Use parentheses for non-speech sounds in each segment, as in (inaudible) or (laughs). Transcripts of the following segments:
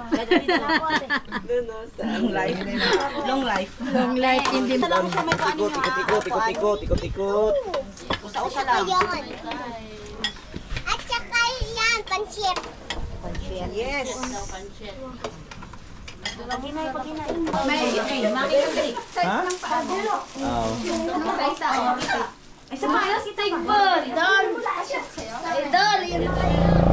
mahiya. Long life. Long life. Long life hindi Ikot, ikot, ikot, ikot, ikot, ikot, ikot. Usa-usa lang. At saka yan, pansit. Yes. Pag-inay, pag-inay. Ha? Oo. Ay, sa mga kita Idol! Idol! Idol!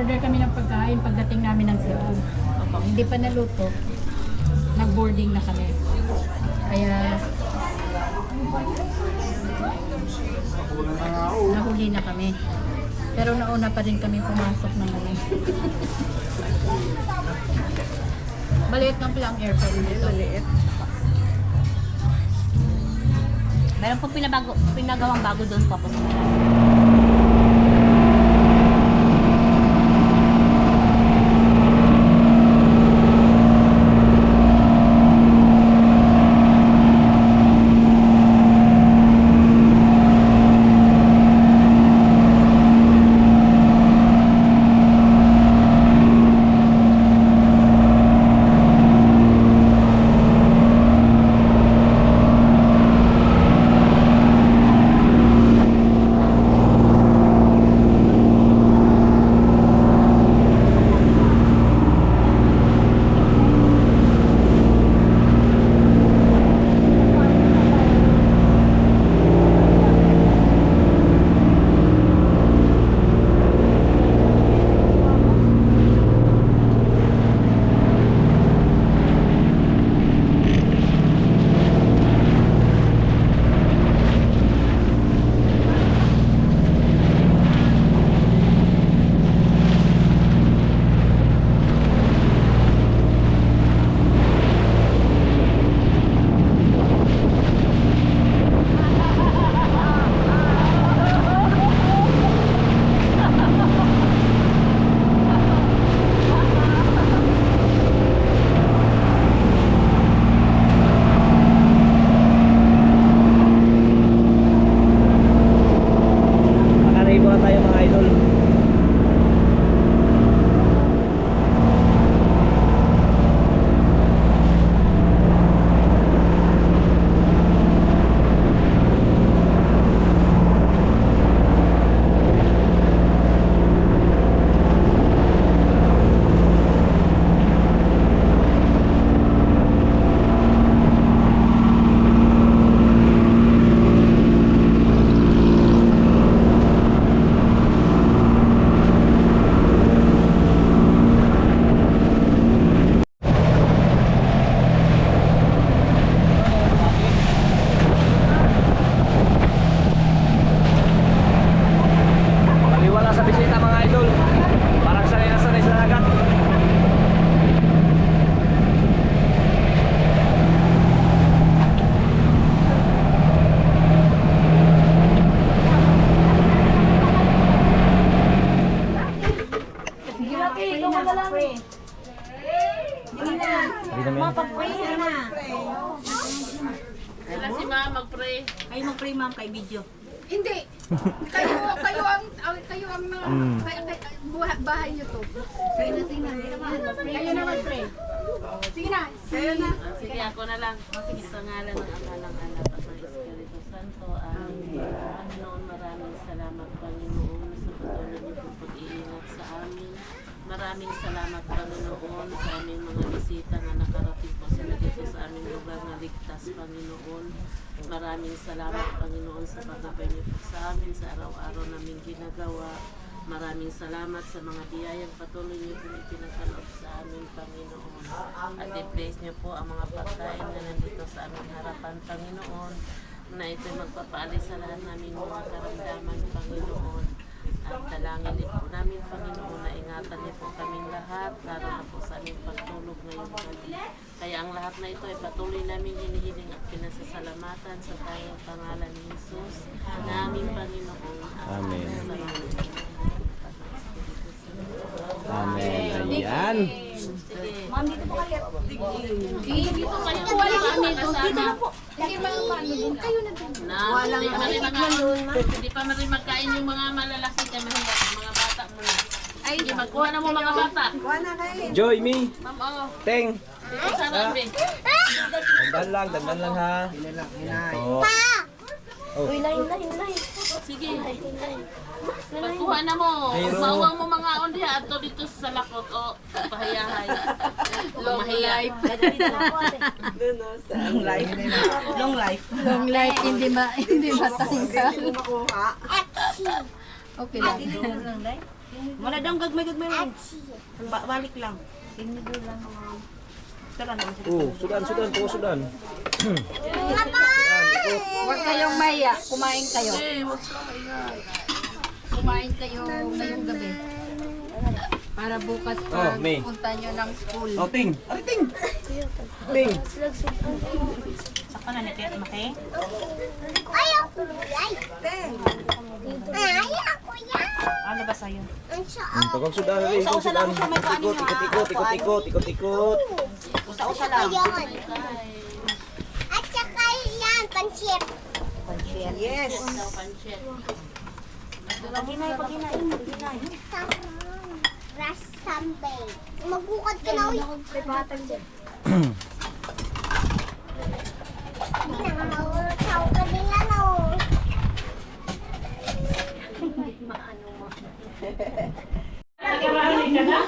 Nag-order kami ng pagkain pagdating namin ng Cebu. Hindi pa naluto. Nag-boarding na kami. Kaya nahuli na kami. Pero nauna pa rin kami pumasok ng ano. (laughs) Maliit lang pala ang airport dito. Maliit. Meron pong pinabago, pinagawang bago doon papos. Mm. bahay niyo to. Sige na, sige na. Kayo naman, pre. Sige na. Kayo na. Sige, ako na lang. Sa ngalan ng Ama ng Anak at ng Espiritu Santo. Amen. Panginoon, maraming salamat, Panginoon, sa patuloy niyo pong pag-iingat sa amin. Maraming salamat, Panginoon, sa aming mga bisita na nakarating po sila dito sa aming lugar na ligtas, Panginoon. Maraming salamat, Panginoon, sa pagkabay niyo po sa amin sa araw-araw naming ginagawa. Maraming salamat sa mga biyayang patuloy niyo pong ipinagkaloob sa amin, Panginoon. At i-place niyo po ang mga pagkain na nandito sa aming harapan, Panginoon, na ito'y magpapaalis sa lahat naming mga karamdaman, Panginoon. At dalangin din po namin, Panginoon, na ingatan niyo po kaming lahat, lalo na po sa aming pagtulog ngayong gabi. Kaya ang lahat na ito ay patuloy namin hinihiling at pinasasalamatan sa tayong pangalan ni Jesus, na aming Panginoon. Amen. Salamat. Amen. Ayan. Ma'am, dito po kayo. Dito kayo wala kami kasama. Sige, mga paano din kayo na. Na, hindi pa rin makain, hindi pa rin magkain yung mga malalaki kaya mahirap, mga bata mo na. Ay, hindi magkuha na mo mga bata. Joy, me. Ma'am, oh, Teng. be. Dandan lang, dandan lang ha. Oh. Oh. Sige. Pagkuha na mo, mawang mo mga ondi ha, ato dito sa lakot o pahayahay. (laughs) (laughs) Long life. Long life. Long life, hindi ma, hindi matanggal. Okay lang. Wala daw gagmay-gagmay balik lang. Tinido lang. Oh, sudan, sudan, po sudan. Huwag kayong maya. Kumain kayo. Eh, ka. Kumain kayo ngayong gabi. Para bukas Oh, pag May. punta nyo ng school. Oh, ting. Ari, ting. Ting. Saka na natin, Maki. Ano ba sa'yo? Hmm, Pagkag sudan, ari, ikot sudan. Ikot, ikot, ikot, ikot, ikot, ikot, ikot. Usa-usa lang. At saka yan, pansit. Yes. Pancit. Paginay, paginay, paginay. Rasambe. Magbukod ka na, uy. Prepatan dyan. Hindi na mahulog sa uka nila, no. Ka na, nakarami na.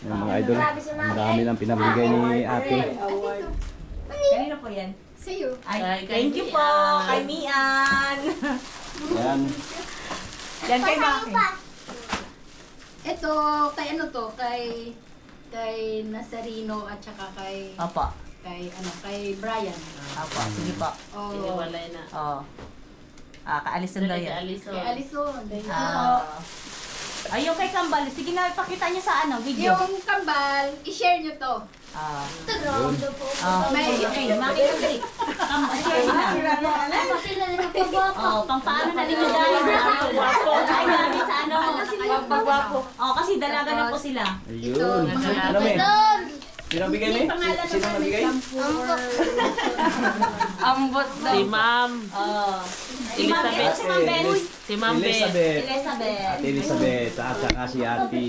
Yung mga idol, ang dami lang pinabigay ni ate. Po yan? See you. Ay, Thank you po, kay Mian. Ayan. Yan kay Maki. Ito, kay ano to? Kay kay Nazarino at saka kay Opo. kay ano kay Brian. Opo, sige po. Oh, Iniwalay na. Oh. Ah, kaalisan daw yan. Alison. kay Alison. Ah. Ay, yung kay Kambal, sige na, ipakita niyo sa ano, video. Yung kambal, i-share nyo to. Ah. Yun. Oh, May- okay, Maki Kambal. Kambal, share na. Oh, pampaano na ninyo dahil Ay, sa ano. Oh, kasi dalaga na po sila. Ayun. Ano, me? Sino bigay, me? Sino nabigay? Ambot Si Ma'am. Oh. Si Ma'am Elizabeth. si Ma'am Ben. Si Ma'am Beth. Elizabeth. Elizabeth. Ate Elizabeth. At saka si ate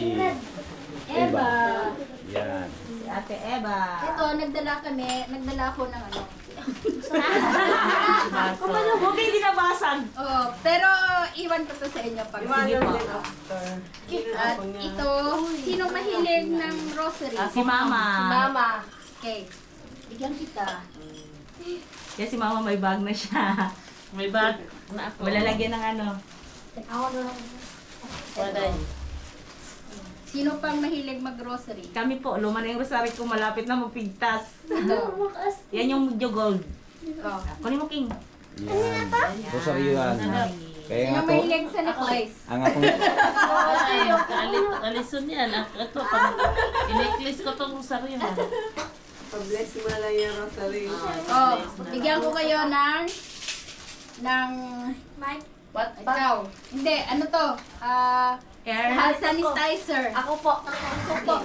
Eva. Yan. Si Ate Eva. Ito, nagdala kami, nagdala ako ng ano. Kung ano, huwag kayo dinabasag. Oh, pero iwan ko to sa inyo pag Sige po. At ito, sino mahilig ng rosary? Ah, si Mama. Si Mama. Okay. Bigyan kita. Kasi si Mama may bag na siya. May bag na ako. Wala lagyan ng ano. Wala. Sino pang mahilig mag-rosary? Kami po, luma na yung rosary ko, malapit na mapigtas. Ito. (laughs) Yan yung medyo gold. Oh. Kunin mo, King. Yan. Rosaryo yan. Kaya Sino nga to, mahilig sa necklace? ang akong Ay, alit, alison yan. Ah, Ito, pag in-necklace ko itong rosaryo. ha. Bless mo lang yung rosary. Oh, bigyan ko kayo ng ng What? Ikaw. Hindi, ano to? Ah, Air. hand sanitizer. Ako po. Ako po.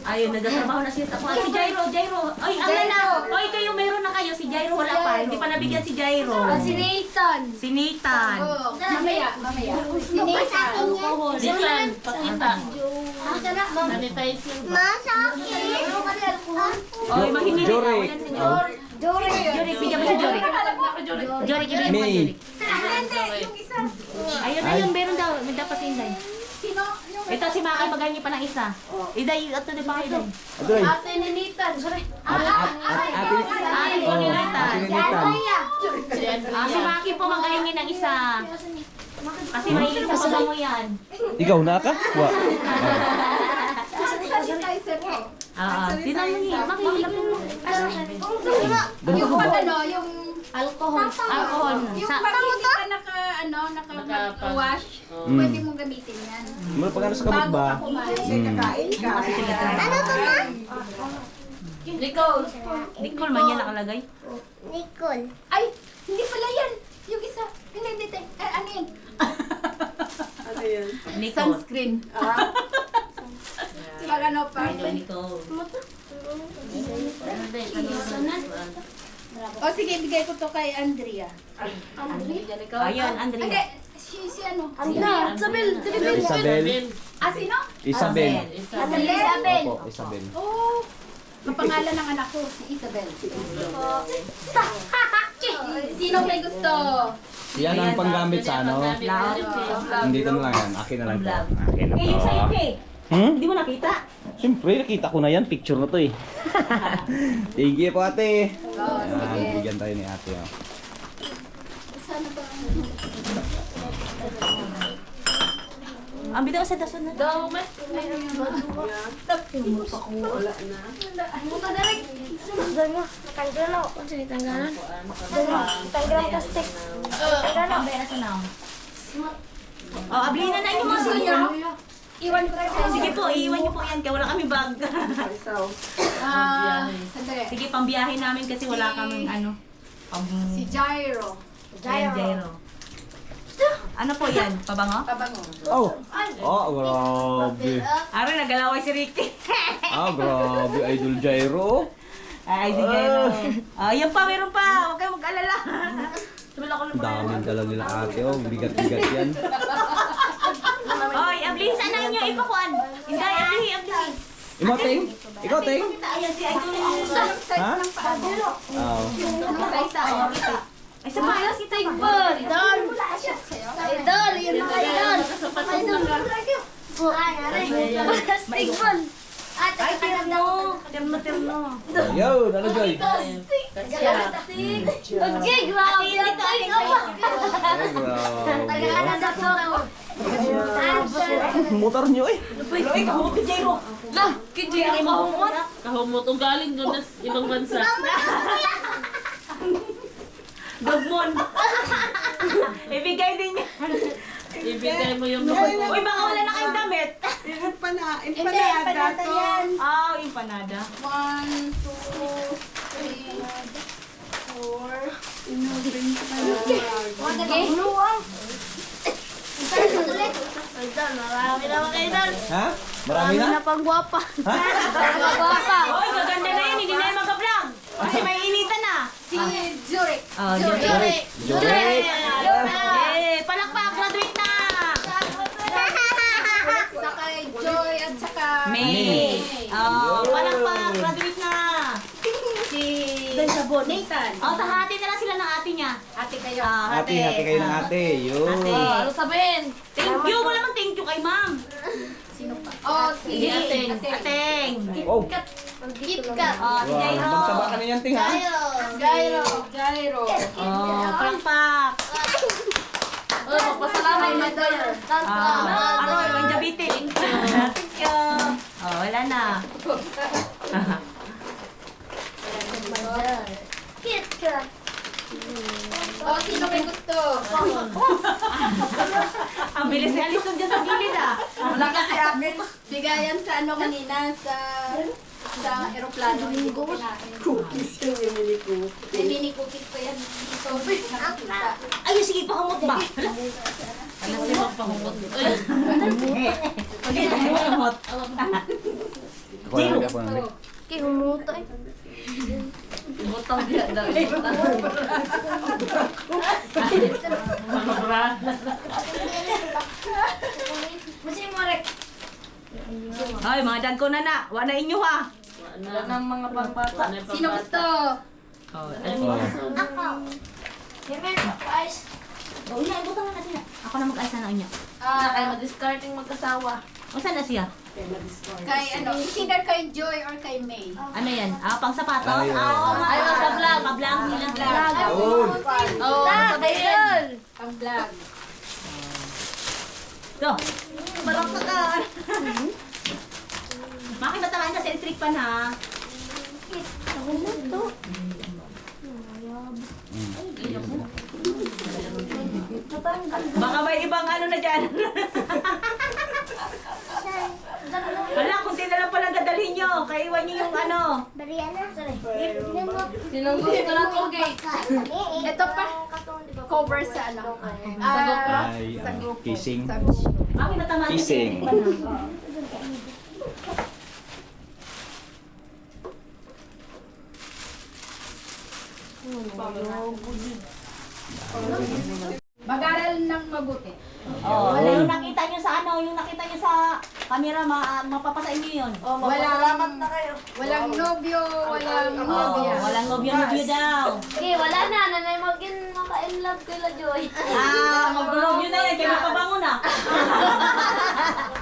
Ayun, nagtatrabaho na siya. Tapos, si Jairo, Jairo. Ay, ang na. Ay, kayo meron na kayo. Si Jairo wala pa. Hindi pa nabigyan si Jairo. Si Nathan. Si Nathan. Oh, mamaya, mamaya. Si Nathan. Alcohol. Diyan, pakita. Ma, Sanitizing. sa akin. Ano ka rin alcohol? Oy, mahingi na. Jory. Jory. Jory, bigyan mo si Jory. Jory, bigyan mo May. si Jory. Ayun, ayun, meron daw. May dapat inday. Sino? Yung Ito si Maki, maghangi pa ng isa. Iday, ito di ba Iday? Adoy. ate ni Nathan. Sorry. At, at, ate, ni oh, Nathan. ate ni Nathan. Si Ah, si Andrea. Maki po maghangi ng isa. Kasi mahilig sa pabango yan. Ikaw na ka? Wa. Ah, di na Maki, Maki, ilapin mo. Yung ano, yung Alcohol. Alcohol. yung Sa, pag hindi ka naka, ano, Nakapag- naka-wash, Oh. pwede mong gamitin yan. Mula pag ano sa kamot ba? Kumain. Hmm. Ano to na? Nicole. Nicole man yan nakalagay. Nicole. Ay, hindi pala yan. Yung isa. Hindi, hindi, hindi. Eh, ano yan? Ano yan? Nicole. Sunscreen. Ah, Pag ano pa. Ayun, Nicole. O sige, bigay ko to kay Andrea. Ayun, Hindi, Andrea. si, si ano? Andrea. Isabel. Isabel. Ah, sino? Isabel. Isabel. Opo, Isabel. Oh, ang pangalan ng anak ko, si Isabel. (laughs) Sino may gusto? Yan ang panggamit sa ano. Hindi na lang yan. Akin na lang to. Akin na Eh, yung sa'yo, to. Kay. Hmm? Hindi mo nakita? Siyempre, nakita ko na yan. Picture na to eh. (laughs) Thank you po ate. Oh, Yan, sige. bigyan tayo ni ate. Oh. Ang bitaw sa dason na. Daw, may. wala na. Puta na rin. Oh, ablihin na na inyo mga senior. Iwan ko sa Sige po, iiwan niyo po yan kaya wala kami bag. Ah, sandali. Sige, pambiyahe namin kasi wala kaming ano. Pam... Si Jairo. Jairo. Jairo. Ano po yan? Pabango? Pabango. Oh! Oh, grabe. Aro, nagalaway si Ricky. Ah, grabe. Idol Gyro. Ay, Jairo. Ah, yan pa, meron pa. Huwag kayong mag-alala. Tumala ko Ang daming dala nila ate. Oh, bigat-bigat yan. Saan na inyo ipakuan? Hindi, ablihin, ablihin. Imo, Ting? Ikaw, Ting? Ayan si Idol. Anong size Ha? ng paa mo? Oh. Ay, sa bayan kita ba? Idol! Idol! Yun ang idol! Stickball! At Ay, terno. Terno. Yo, ano Joy? Okay, grabe! Ay, grabe. Answer! Motor nyo eh. Uy, kahumot ka, Jairo. Lah, kinjay ang kahumot. Kahumot. Ang galing doon sa ibang bansa. Dogmon. Ibigay din niya. Ibigay mo yung Uy, baka wala na kayong damit. Empana, Hindi, empanada panata to. yan. Ah, yung panada. One, two, three, four. Okay. Marami naman kayo doon. Ha? Marami na? pang guwapa. Ha? Guwapa. Uy, gaganda na yun. Hindi na yung mag-vlog. Kasi may initan na. Si Jurek. Oh, Jurek. Jurek. Eh, palakpak, graduate na. Saka Joy at saka May. Oh, palakpak, graduate na. si Nathan. Oh, tahati na lang sila ng ate niya. Ate kayo. Ah, Ate, hati kayo ng ate. Yun. Ate. Ano sabihin? Thank you. Wala mang thank you kay ma'am. Sino pa? Oh, si Ateng. Ateng. Oh. KitKat. Oh, si Wow, Jairo. magtaba ka na yan, Ting, ha? Gyro. Gyro. Oh, palakpak. Oh, magpasalamat mo tayo. Ah, ano, yung jabiti. Thank you. Oh, wala na. KitKat. Oh, sino may gusto? (laughs) Ang bilis ni Alison dyan sa gilid ah. Wala kasi akin. Bigayan sa ano kanina sa sa eroplano. Hindi ko kinain. Cookies yung mimili ko. May mini cookies pa yan. So. Ay, sige, pakamot ba? Hala. Ano si magpahumot? Ay, Okay, pakamot. Ako lang ako lang. Kaya humuto eh. Masih mo rek. Ay, mga dagko na na. Wala inyo ha. Wala ng mga pambata. Sino gusto? Oh, Oh. Ako. Yemen. Oh, na natin. Ako na mag-ayos na niya. Ah, Ay, mag-discarding mag-asawa. O, saan na siya? kay ano, either kay Joy or kay May. Ano yan? Ah, pang sapatos? Ay, Ah, oo nga. Ay, sa vlog. Pa-vlog nila. Oh. Oh, sabihin. Pang vlog. So, balak ka ka. Maki matamaan ka sa electric pan ha. Ako na to. Baka may ibang ano na dyan. Wala, kunti na lang palang dadalhin nyo. Kaiwan nyo yung ano. Bariana. Sinong gusto ng Colgate? Ito pa. Cover sa ano. Ah, sa ano, grupo. kissing. Sa grupo. Ka sa Kissing. pan ha. Mag-aral ng mabuti. Oh, wala yung nakita nyo sa ano, yung nakita nyo sa camera, ma mapapasa inyo yun. Oh, Salamat na kayo. Walang nobyo, walang Oh, nobya. walang nobyo-nobyo daw. Okay, wala na. Nanay magin maka-in love kay La Joy. Ah, mag-nobyo na yan, kaya mapabango na. (laughs)